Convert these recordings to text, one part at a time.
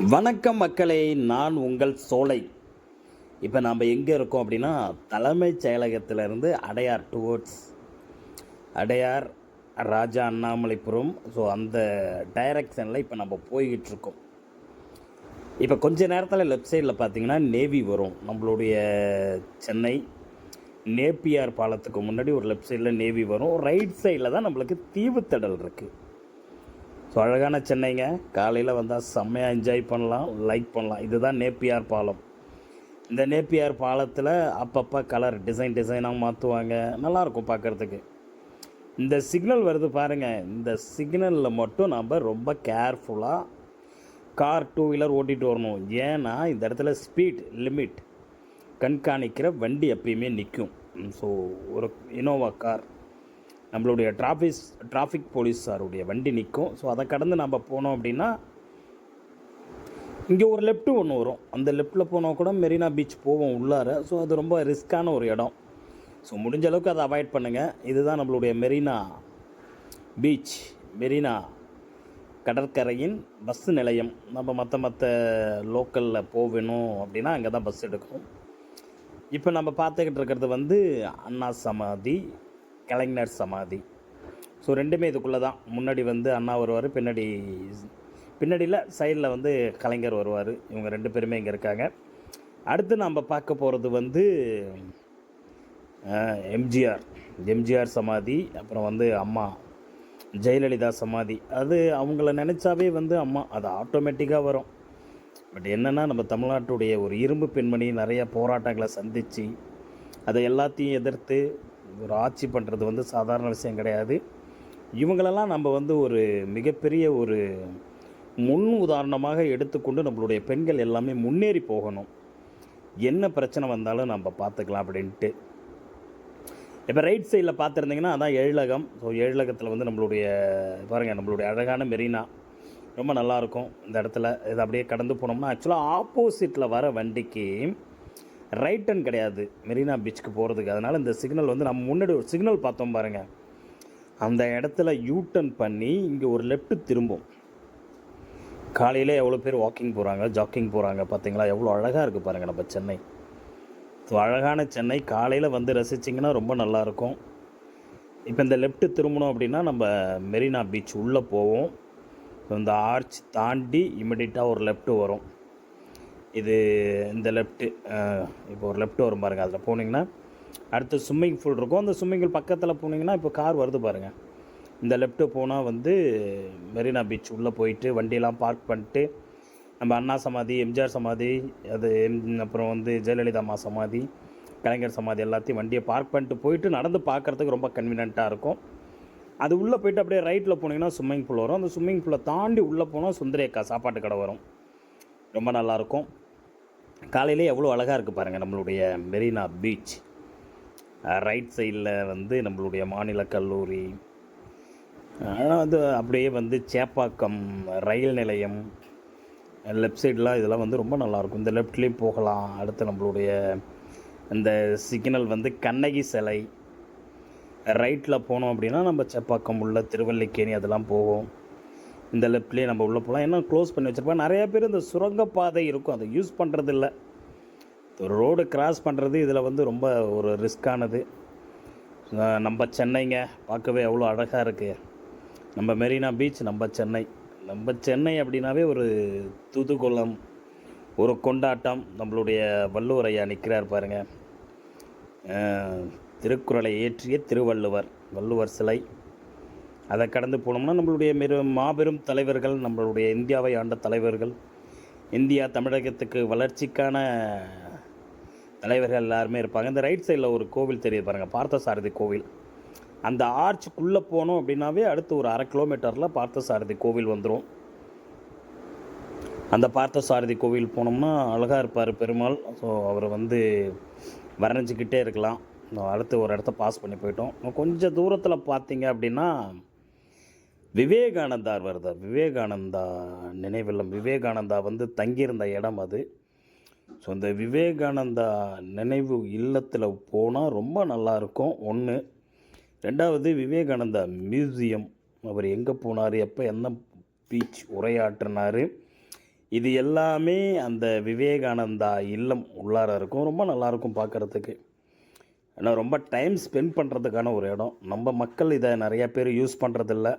வணக்கம் மக்களே நான் உங்கள் சோலை. இப்போ நாம் எங்கே இருக்கோம் அப்படின்னா தலைமைச் செயலகத்திலிருந்து அடையார் டுவோர்ட்ஸ் அடையார் ராஜா அண்ணாமலைபுரம். ஸோ அந்த டைரக்ஷனில் இப்போ நம்ம போய்கிட்டு இருக்கோம். இப்போ கொஞ்ச நேரத்தில் லெஃப்ட் சைடில் பார்த்தீங்கன்னா நேவி வரும். நம்மளுடைய சென்னை நேப்பியார் பாலத்துக்கு முன்னாடி ஒரு லெஃப்ட் சைடில் நேவி வரும். ரைட் சைடில் தான் நம்மளுக்கு தீவுத்தடல் இருக்குது ஸோ அழகான சென்னைங்க. காலையில் வந்தால் செம்மையாக என்ஜாய் பண்ணலாம் லைக் பண்ணலாம். இதுதான் நேப்பியார் பாலம். இந்த நேப்பியார் பாலத்தில் அப்பப்போ கலர் டிசைன் டிசைனாக மாற்றுவாங்க நல்லாயிருக்கும் பார்க்குறதுக்கு இந்த சிக்னல் வருது பாருங்கள் இந்த சிக்னலில் மட்டும் நம்ம ரொம்ப கேர்ஃபுல்லாக கார் டூ வீலர் ஓட்டிகிட்டு வரணும். ஏன்னா இந்த இடத்துல ஸ்பீட் லிமிட் கண்காணிக்கிற வண்டி எப்பயுமே நிற்கும் ஸோ ஒரு இனோவா கார் நம்மளுடைய டிராஃபிஸ் டிராஃபிக் போலீஸாருடைய வண்டி நிற்கும் ஸோ அதை கடந்து நம்ம போனோம் அப்படின்னா இங்கே ஒரு லெஃப்ட்டு ஒன்று வரும். அந்த லெஃப்ட்டில் போனால் கூட மெரினா பீச் போவோம் உள்ளார. ஸோ அது ரொம்ப ரிஸ்க்கான ஒரு இடம். ஸோ முடிஞ்ச அளவுக்கு அதை அவாய்ட் பண்ணுங்கள் இதுதான் நம்மளுடைய மெரினா பீச். மெரினா கடற்கரையின் பஸ் நிலையம். நம்ம மற்ற மற்ற லோக்கலில் போகணும் அப்படின்னா அங்கே தான் பஸ் எடுக்கணும். இப்போ நம்ம பார்த்துக்கிட்டு இருக்கிறது வந்து அண்ணா சமாதி. கலைஞர் சமாதி. ஸோ ரெண்டுமே இதுக்குள்ளே தான். முன்னாடி வந்து அண்ணா வருவார் பின்னாடி பின்னாடியில் சைடில் வந்து கலைஞர் வருவார். இவங்க ரெண்டு பேருமே இங்கே இருக்காங்க. அடுத்து நம்ம பார்க்க போகிறது வந்து எம்ஜிஆர். எம்ஜிஆர் சமாதி அப்புறம் வந்து அம்மா. ஜெயலலிதா சமாதி. அது அவங்கள நினச்சாவே வந்து அம்மா அது ஆட்டோமேட்டிக்காக வரும். பட் என்னென்னா நம்ம தமிழ்நாட்டுடைய ஒரு இரும்பு பெண்மணி நிறைய போராட்டங்களை சந்தித்து அதை எல்லாத்தையும் எதிர்த்து ஒரு ஆட்சி பண்ணுறது வந்து சாதாரண விஷயம் கிடையாது. இவங்களெல்லாம் நம்ம வந்து ஒரு மிகப்பெரிய ஒரு முன் உதாரணமாக எடுத்துக்கொண்டு நம்மளுடைய பெண்கள் எல்லாமே முன்னேறி போகணும். என்ன பிரச்சனை வந்தாலும் நம்ம பார்த்துக்கலாம் அப்படின்ட்டு. இப்போ ரைட் சைடில் பார்த்துருந்தீங்கன்னா அதான் எழிலகம் ஸோ எழிலகத்தில் வந்து நம்மளுடைய பாருங்கள் நம்மளுடைய அழகான மெரினா. ரொம்ப நல்லாயிருக்கும் இந்த இடத்துல. இது அப்படியே கடந்து போனோம்னா ஆக்சுவலாக ஆப்போசிட்டில் வர வண்டிக்கு ரைட் டர்ன் கிடையாது. மெரினா பீச்சுக்கு போகிறதுக்கு அதனால் இந்த சிக்னல் வந்து நம்ம முன்னாடி ஒரு சிக்னல் பார்த்தோம் பாருங்கள் அந்த இடத்துல யூ டர்ன் பண்ணி இங்கே ஒரு லெஃப்ட்டு திரும்பும். காலையில் எவ்வளோ பேர் வாக்கிங் போகிறாங்க ஜாக்கிங் போகிறாங்க பார்த்தீங்களா? எவ்வளோ அழகாக இருக்குது பாருங்கள் நம்ம சென்னை. ஸோ அழகான சென்னை. காலையில் வந்து ரசிச்சிங்கன்னா ரொம்ப நல்லாயிருக்கும் இப்போ இந்த லெஃப்ட்டு திரும்பணும் அப்படின்னா நம்ம மெரினா பீச் உள்ளே போவோம். இந்த ஆர்ச் தாண்டி இமிடியட்டாக ஒரு லெஃப்ட்டு வரும். இது இந்த லெஃப்ட்டு இப்போ ஒரு லெஃப்ட் வரும் பாருங்கள் அதில் போனீங்கன்னா அடுத்து ஸ்விம்மிங் பூல் இருக்கும். அந்த ஸ்விம்மிங் பூல் பக்கத்தில் போனீங்கன்னா இப்போ கார் வருது பாருங்கள் இந்த லெஃப்ட்டு போனால் வந்து மெரினா பீச் உள்ளே போயிட்டு வண்டியெல்லாம் பார்க் பண்ணிட்டு நம்ம அண்ணா சமாதி எம்ஜிஆர் சமாதி அது எம் அப்புறம் வந்து ஜெயலலிதா அம்மா சமாதி கலைஞர் சமாதி எல்லாத்தையும் வண்டியை பார்க் பண்ணிட்டு போயிட்டு நடந்து பார்க்குறதுக்கு ரொம்ப கன்வீனியண்ட்டாக இருக்கும். அது உள்ளே போயிட்டு அப்படியே ரைட்டில் போனீங்கன்னா ஸ்விம்மிங் பூல் வரும். அந்த ஸ்விம்மிங் பூலை தாண்டி உள்ளே போனால் சுந்தரேக்கா சாப்பாட்டு கடை வரும். ரொம்ப நல்லாயிருக்கும் காலையிலே எவ்வளோ அழகாக இருக்குது பாருங்கள் நம்மளுடைய மெரினா பீச். ரைட் சைடில் வந்து நம்மளுடைய மாநில கல்லூரி. ஆனால் வந்து அப்படியே வந்து சேப்பாக்கம் ரயில் நிலையம் லெஃப்ட் சைடெலாம் இதெல்லாம் வந்து ரொம்ப நல்லாயிருக்கும் இந்த லெஃப்ட்லேயும் போகலாம். அடுத்து நம்மளுடைய இந்த சிக்னல் வந்து கண்ணகி சிலை. ரைட்டில் போனோம் அப்படின்னா நம்ம சேப்பாக்கம் உள்ள திருவல்லிக்கேணி அதெல்லாம் போவோம். இந்த லெஃப்ட்லேயே நம்ம உள்ளே போகலாம் ஏன்னா க்ளோஸ் பண்ணி வச்சுருப்பாங்க. நிறைய பேர் இந்த சுரங்கப்பாதை இருக்கும். அதை யூஸ் பண்ணுறது இல்லை ஒரு ரோடு கிராஸ் பண்ணுறது இதில் வந்து ரொம்ப ஒரு ரிஸ்க்கானது நம்ம சென்னைங்க பார்க்கவே அவ்வளோ அழகாக இருக்குது நம்ம மெரினா பீச் நம்ம சென்னை. நம்ம சென்னை அப்படின்னாவே ஒரு தூதுகுளம் ஒரு கொண்டாட்டம். நம்மளுடைய வள்ளுவர் ஐயா நிற்கிறார் பாருங்கள் திருக்குறளை இயற்றிய திருவள்ளுவர் வள்ளுவர் சிலை. அதை கடந்து போனோம்னா நம்மளுடைய மெரு மாபெரும் தலைவர்கள் நம்மளுடைய இந்தியாவை ஆண்ட தலைவர்கள் இந்தியா தமிழகத்துக்கு வளர்ச்சிக்கான தலைவர்கள் எல்லாருமே இருப்பாங்க. இந்த ரைட் சைடில் ஒரு கோவில் தெரியுது பாருங்கள் பார்த்தசாரதி கோவில். அந்த ஆர்ச்சுக்குள்ளே போனோம் அப்படின்னாவே அடுத்து ஒரு அரை கிலோமீட்டரில் பார்த்தசாரதி கோவில் வந்துடும் அந்த பார்த்தசாரதி கோவில் போனோம்னா அழகாக இருப்பார் பெருமாள். ஸோ அவரை வந்து வர்ணிச்சுக்கிட்டே இருக்கலாம். அடுத்து ஒரு இடத்த பாஸ் பண்ணி போயிட்டோம். கொஞ்சம் தூரத்தில் பார்த்தீங்க அப்படின்னா விவேகானந்தார் வருதார். விவேகானந்தா நினைவில்லம் விவேகானந்தா வந்து தங்கியிருந்த இடம் அது. ஸோ இந்த விவேகானந்தா நினைவு இல்லத்தில் போனால் ரொம்ப நல்லாயிருக்கும் ஒன்று ரெண்டாவது விவேகானந்தா மியூசியம். அவர் எங்கே போனார் எப்போ என்ன பீச் உரையாற்றினார் இது எல்லாமே அந்த விவேகானந்தா இல்லம் உள்ளார இருக்கும். ரொம்ப நல்லாயிருக்கும் பார்க்குறதுக்கு ஏன்னா ரொம்ப டைம் ஸ்பெண்ட் பண்ணுறதுக்கான ஒரு இடம். நம்ம மக்கள் இதை நிறையா பேர் யூஸ் பண்ணுறதில்ல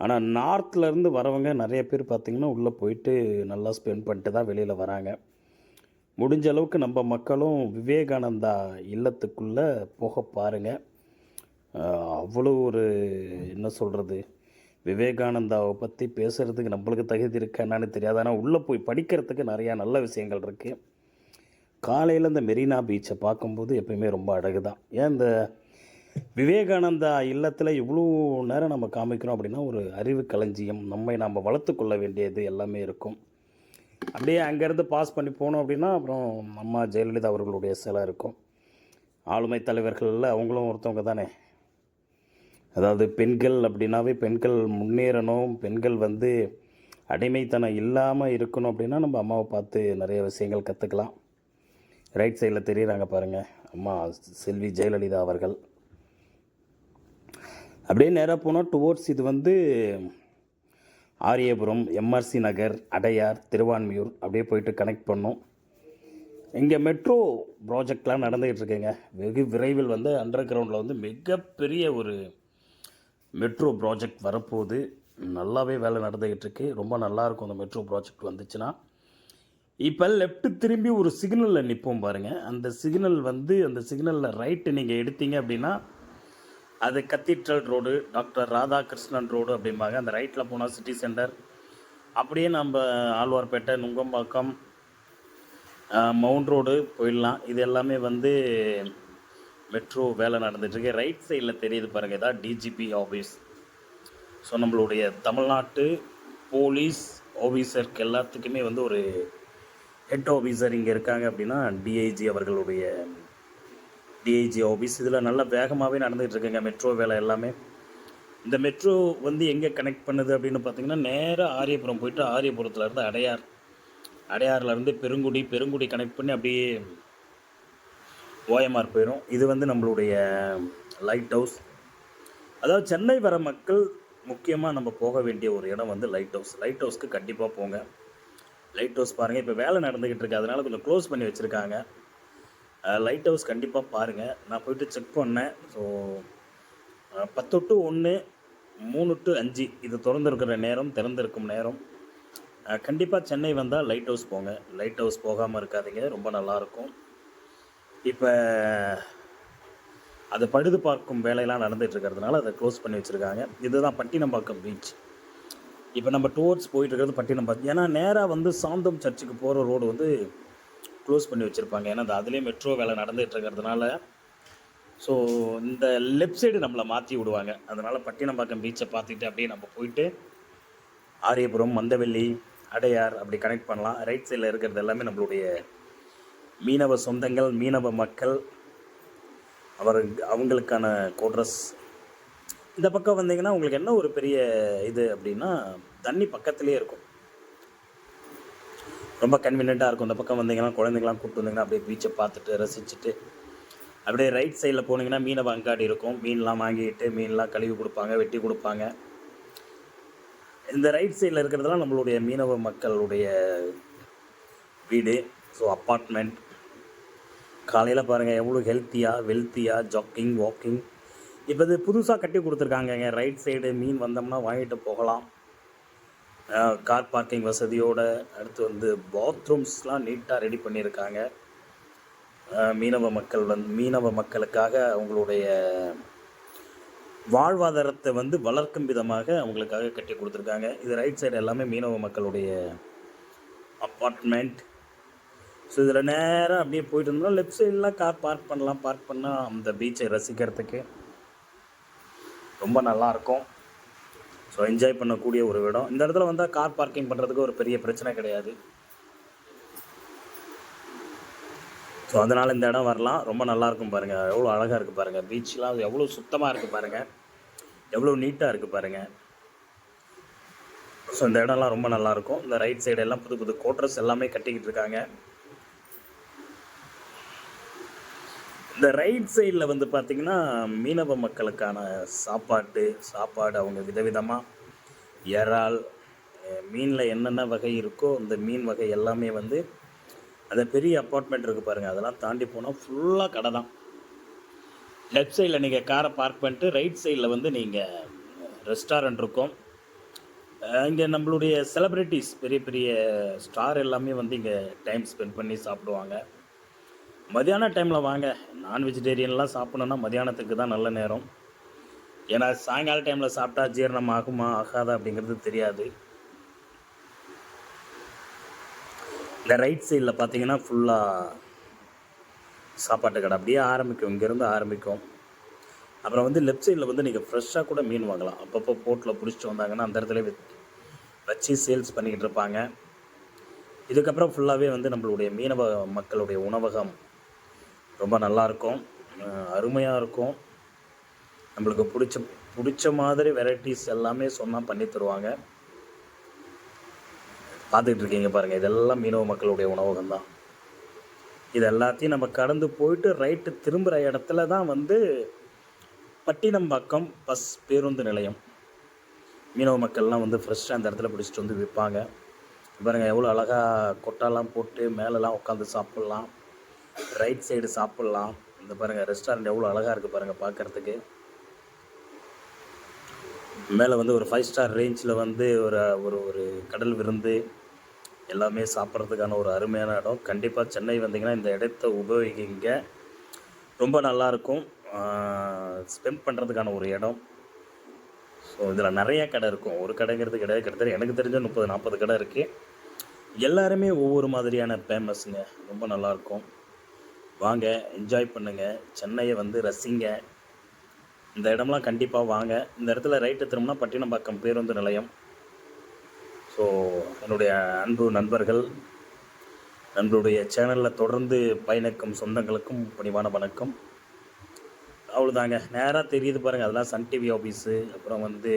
ஆனால் நார்த்லேருந்து வரவங்க நிறைய பேர் பார்த்திங்கன்னா உள்ளே போயிட்டு நல்லா ஸ்பெண்ட் பண்ணிட்டு தான் வெளியில் வராங்க. முடிஞ்ச அளவுக்கு நம்ம மக்களும் விவேகானந்தா இல்லத்துக்குள்ளே போக பாருங்கள் அவ்வளோ ஒரு என்ன சொல்கிறது விவேகானந்தாவை பற்றி பேசுகிறதுக்கு நம்மளுக்கு தகுதி இருக்கா என்னன்னு தெரியாது. ஆனால் உள்ளே போய் படிக்கிறதுக்கு நிறையா நல்ல விஷயங்கள் இருக்குது காலையில் இந்த மெரினா பீச்சை பார்க்கும்போது எப்பயுமே ரொம்ப அழகு தான் ஏன் இந்த விவேகானந்தா இல்லத்தில் இவ்வளோ நேரம் நம்ம காமிக்கிறோம் அப்படின்னா ஒரு அறிவு களஞ்சியம். நம்மை நாம் வளர்த்துக்கொள்ள வேண்டியது எல்லாமே இருக்கும். அப்படியே அங்கேருந்து பாஸ் பண்ணி போனோம் அப்படின்னா அப்புறம் அம்மா ஜெயலலிதா அவர்களுடைய சிலை இருக்கும். ஆளுமை தலைவர்களில் அவங்களும் ஒருத்தவங்க தானே. அதாவது பெண்கள் அப்படின்னாவே பெண்கள் முன்னேறணும். பெண்கள் வந்து அடிமைத்தனம் இல்லாமல் இருக்கணும் அப்படின்னா நம்ம அம்மாவை பார்த்து நிறைய விஷயங்கள் கற்றுக்கலாம் ரைட் சைடில் தெரியுறாங்க பாருங்கள் அம்மா செல்வி ஜெயலலிதா அவர்கள். அப்படியே நேராக போனால் டுவோர்ட்ஸ் இது வந்து ஆரியபுரம் எம்ஆர்சி நகர் அடையார் திருவான்மியூர் அப்படியே போயிட்டு கனெக்ட் பண்ணோம். இங்கே மெட்ரோ ப்ராஜெக்ட்லாம் நடந்துகிட்டு இருக்குங்க. வெகு விரைவில் வந்து அண்டர் கிரவுண்டில் வந்து மிகப்பெரிய ஒரு மெட்ரோ ப்ராஜெக்ட் வரப்போகுது. நல்லாவே வேலை நடந்துக்கிட்டு இருக்கு. ரொம்ப நல்லாயிருக்கும் அந்த மெட்ரோ ப்ராஜெக்ட் வந்துச்சுன்னா. இப்போ லெஃப்ட்டு திரும்பி ஒரு சிக்னலில் நிற்போம் பாருங்கள் அந்த சிக்னல் வந்து அந்த சிக்னலில் ரைட்டு நீங்கள் எடுத்தீங்க அப்படின்னா அது cathedral road doctor Radhakrishnan road அப்படிம்பாங்க. அந்த ரைட்டில் போனால் சிட்டி சென்டர். அப்படியே நம்ம ஆழ்வார்பேட்டை நுங்கம்பாக்கம் மவுண்ட் ரோடு போயிடலாம். இது எல்லாமே வந்து மெட்ரோ வேலை நடந்துட்டுருக்கு. ரைட் சைடில் தெரியுது பாருங்கள் இதான் டிஜிபி ஆஃபீஸ் ஸோ நம்மளுடைய தமிழ்நாட்டு போலீஸ் ஆஃபீஸருக்கு எல்லாத்துக்குமே வந்து ஒரு ஹெட் ஆஃபீஸர் இங்கே இருக்காங்க அப்படின்னா டிஐஜி அவர்களுடைய டிஐஜி ஆஃபீஸ் இதில் நல்ல வேகமாகவே நடந்துகிட்டு இருக்குங்க. மெட்ரோ வேலை எல்லாமே. இந்த மெட்ரோ வந்து எங்கே கனெக்ட் பண்ணுது அப்படின்னு பார்த்தீங்கன்னா நேராக ஆரியபுரம் போயிட்டு ஆரியபுரத்தில் இருந்து அடையார். அடையாறுலேருந்து பெருங்குடி பெருங்குடி கனெக்ட் பண்ணி அப்படியே ஓஎம்ஆர் போயிடும் இது வந்து நம்மளுடைய லைட் ஹவுஸ் அதாவது சென்னை வர மக்கள் முக்கியமாக நம்ம போக வேண்டிய ஒரு இடம் வந்து லைட் ஹவுஸ் லைட் ஹவுஸ்க்கு கண்டிப்பாக போங்க. லைட் ஹவுஸ் பாருங்கள் இப்போ வேலை நடந்துக்கிட்டு இருக்கு. அதனால கொஞ்சம் க்ளோஸ் பண்ணி வச்சுருக்காங்க. லைட் ஹவுஸ் கண்டிப்பாக பாருங்கள் நான் போயிட்டு செக் பண்ணேன். ஸோ பத்து டு ஒன்று மூணு டு அஞ்சு இது திறந்துருக்கிற நேரம் திறந்திருக்கும் நேரம். கண்டிப்பாக சென்னை வந்தால் லைட் ஹவுஸ் போங்க. லைட் ஹவுஸ் போகாமல் இருக்காதீங்க. ரொம்ப நல்லாயிருக்கும் இப்போ அதை பழுது பார்க்கும் வேலையெல்லாம் நடந்துட்டு இருக்கிறதுனால அதை க்ளோஸ் பண்ணி வச்சுருக்காங்க. இதுதான் பட்டினம்பாக்கம் பீச் இப்போ நம்ம டூர்ஸ் போயிட்டு இருக்கிறது பட்டினம்பாக்கம். ஏன்னா நேராக வந்து சாந்தம் சர்ச்சுக்கு போகிற ரோடு வந்து க்ளோஸ் பண்ணி வச்சுருப்பாங்க. ஏன்னா அது அதுலேயே மெட்ரோ வேலை நடந்துகிட்டு இருக்கிறதுனால ஸோ இந்த லெஃப்ட் சைடு நம்மளை மாற்றி விடுவாங்க. அதனால் பட்டினம்பாக்கம் பீச்சை பார்த்துக்கிட்டு அப்படியே நம்ம போயிட்டு ஆரியபுரம் மந்தவெள்ளி அடையார் அப்படி கனெக்ட் பண்ணலாம். ரைட் சைடில் இருக்கிறது எல்லாமே நம்மளுடைய மீனவ சொந்தங்கள் மீனவ மக்கள் அவர் அவங்களுக்கான கோட்ரஸ் இந்த பக்கம் வந்தீங்கன்னா உங்களுக்கு என்ன ஒரு பெரிய இது அப்படின்னா தண்ணி பக்கத்துலேயே இருக்கும். ரொம்ப கன்வீனியண்ட்டாக இருக்கும். இந்த பக்கம் வந்தீங்கன்னா குழந்தைங்களாம் கூப்பிட்டு வந்தீங்கன்னா அப்படியே பீச்சை பார்த்துட்டு ரசிச்சுட்டு அப்படியே ரைட் சைடில் போனீங்கன்னா மீனவ வங்காடி இருக்கும். மீன்லாம் வாங்கிட்டு மீன்லாம் கழுவி கொடுப்பாங்க வெட்டி கொடுப்பாங்க. இந்த ரைட் சைடில் இருக்கிறதுலாம் நம்மளுடைய மீனவ மக்களுடைய வீடு. ஸோ அப்பார்ட்மெண்ட் காலையில் பாருங்கள் எவ்வளோ ஹெல்த்தியாக வெல்த்தியாக ஜாக்கிங் வாக்கிங் இப்போ இது புதுசாக கட்டி கொடுத்துருக்காங்கங்க. ரைட் சைடு மீன் வந்தோம்னா வாங்கிட்டு போகலாம். கார் பார்க்கிங் வசதியோடு அடுத்து வந்து பாத்ரூம்ஸ்லாம் நீட்டாக ரெடி பண்ணியிருக்காங்க. மீனவ மக்கள் வந்து மீனவ மக்களுக்காக அவங்களுடைய வாழ்வாதாரத்தை வந்து வளர்க்கும் விதமாக அவங்களுக்காக கட்டி கொடுத்துருக்காங்க. இது ரைட் சைடு எல்லாமே மீனவ மக்களுடைய அப்பார்ட்மெண்ட் ஸோ இதில் நேராக அப்படியே போயிட்டு இருந்தோம் லெஃப்ட் சைடெலாம் கார் பார்க் பண்ணலாம். பார்க் பண்ணால் அந்த பீச்சை ரசிக்கிறதுக்கு ரொம்ப நல்லாயிருக்கும் ஸோ என்ஜாய் பண்ணக்கூடிய ஒரு இடம். இந்த இடத்துல வந்தால் கார் பார்க்கிங் பண்ணுறதுக்கு ஒரு பெரிய பிரச்சனை கிடையாது. ஸோ அதனால் இந்த இடம் வரலாம். ரொம்ப நல்லாயிருக்கும் பாருங்கள் எவ்வளோ அழகாக இருக்குது பாருங்கள் பீச்லாம் எவ்வளோ சுத்தமாக இருக்குது பாருங்கள் எவ்வளோ நீட்டாக இருக்குது பாருங்கள் ஸோ இந்த இடம்லாம் ரொம்ப நல்லாயிருக்கும் இந்த ரைட் சைடு எல்லாம் புது புது கோட்ரஸ் எல்லாமே கட்டிக்கிட்டு இருக்காங்க. இந்த ரைட் சைடில் வந்து பார்த்திங்கன்னா மீனவ மக்களுக்கான சாப்பாட்டு சாப்பாடு அவங்க விதவிதமாக இறால் மீனில் என்னென்ன வகை இருக்கோ அந்த மீன் வகை எல்லாமே வந்து அந்த பெரிய அப்பார்ட்மெண்ட் இருக்குது பாருங்கள் அதெல்லாம் தாண்டி போனால் ஃபுல்லாக கடை தான். லெஃப்ட் சைடில் நீங்கள் காரை பார்க் பண்ணிட்டு ரைட் சைடில் வந்து நீங்கள் ரெஸ்டாரண்ட் இருக்கும். இங்கே நம்மளுடைய செலிப்ரிட்டிஸ் பெரிய பெரிய ஸ்டார் எல்லாமே வந்து இங்கே டைம் ஸ்பெண்ட் பண்ணி சாப்பிடுவாங்க. மதியான டைமில் வாங்க. நான் வெஜிடேரியன்லாம் சாப்பிடணுன்னா மதியானத்துக்கு தான் நல்ல நேரம். ஏன்னா சாயங்கால டைமில் சாப்பிட்டா ஜீரணம் ஆகுமா ஆகாதா அப்படிங்கிறது தெரியாது. இந்த ரைட் சைடில் பார்த்தீங்கன்னா ஃபுல்லாக சாப்பாட்டு கடை அப்படியே ஆரம்பிக்கும். இங்கேருந்து ஆரம்பிக்கும். அப்புறம் வந்து லெஃப்ட் சைடில் வந்து நீங்கள் ஃப்ரெஷ்ஷாக கூட மீன் வாங்கலாம். அப்பப்போ போட்டில் பிடிச்சிட்டு வந்தாங்கன்னா அந்த இடத்துல வச்சு சேல்ஸ் பண்ணிக்கிட்டு இருப்பாங்க. இதுக்கப்புறம் ஃபுல்லாகவே வந்து நம்மளுடைய மீனவ மக்களுடைய உணவகம் ரொம்ப நல்லாயிருக்கும் அருமையாக இருக்கும். நம்மளுக்கு பிடிச்ச பிடிச்ச மாதிரி வெரைட்டிஸ் எல்லாமே சொன்னால் பண்ணி தருவாங்க. பார்த்துக்கிட்டு இருக்கீங்க பாருங்கள் இதெல்லாம் மீனவ மக்களுடைய உணவகம் தான். இது எல்லாத்தையும் நம்ம கடந்து போயிட்டு ரைட்டு திரும்புகிற இடத்துல தான் வந்து பட்டினம்பாக்கம் பஸ் பேருந்து நிலையம். மீனவ மக்கள்லாம் வந்து ஃப்ரெஷ்ஷாக அந்த இடத்துல பிடிச்சிட்டு வந்து விற்பாங்க பாருங்கள் எவ்வளோ அழகாக கொட்டாலாம் போட்டு மேலெலாம் உட்காந்து சாப்பிட்லாம். ரைட் சைடு சாப்பிட்லாம். இந்த பாருங்கள் ரெஸ்டாரண்ட் எவ்வளோ அழகாக இருக்குது பாருங்கள் பார்க்குறதுக்கு. மேலே வந்து ஒரு ஃபைவ் ஸ்டார் ரேஞ்சில் வந்து ஒரு ஒரு ஒரு கடல் விருந்து எல்லாமே சாப்பிட்றதுக்கான ஒரு அருமையான இடம். கண்டிப்பாக சென்னை வந்தீங்கன்னா இந்த இடத்த உபயோகிங்க. ரொம்ப நல்லாயிருக்கும் ஸ்பெண்ட் பண்ணுறதுக்கான ஒரு இடம். ஸோ இதில் நிறைய கடை இருக்கும். ஒரு கடைங்கிறது கிடையாது. கிட்டத்தட்ட எனக்கு தெரிஞ்ச முப்பது நாற்பது கடை இருக்குது எல்லாருமே ஒவ்வொரு மாதிரியான ஃபேமஸுங்க ரொம்ப நல்லாயிருக்கும் வாங்க என்ஜாய் பண்ணுங்கள் சென்னையை வந்து ரசிங்க. இந்த இடம்லாம் கண்டிப்பாக வாங்க. இந்த இடத்துல ரைட்டு திரும்பினா பட்டினப்பாக்கம் பேருந்து நிலையம். ஸோ என்னுடைய அன்பு நண்பர்கள் நம்மளுடைய சேனலில் தொடர்ந்து பயணிக்கும் சொந்தங்களுக்கும் பணிவான வணக்கம். அவ்வளோதாங்க நேராக தெரியுது பாருங்கள் அதெல்லாம் சன் டிவி ஆஃபீஸு அப்புறம் வந்து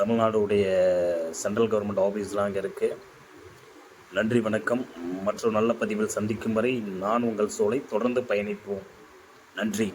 தமிழ்நாடுடைய சென்ட்ரல் கவர்மெண்ட் ஆஃபீஸ்லாம் அங்கே இருக்குது நன்றி வணக்கம். மற்றொரு நல்ல பதிவில் சந்திக்கும் வரை நான் உங்கள் சோலை தொடர்ந்து பயணிப்போம். நன்றி.